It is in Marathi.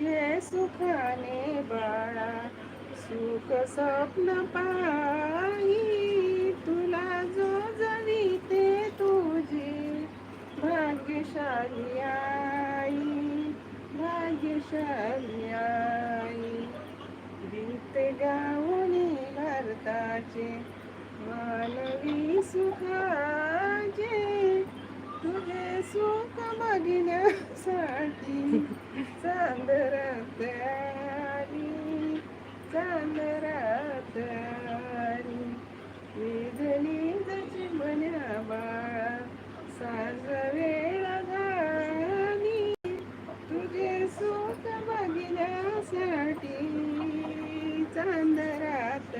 घे सुखाने बाळा सुख स्वप्न पाई तुला जो जळीते तुझी भाग्यशाली आई भाग्यशाली आई. साठी चांदरात आली चांदरात आली. निधनी जची मन्या बाळा साज वेळा झाली तुझे सुख बघण्यासाठी चांदरात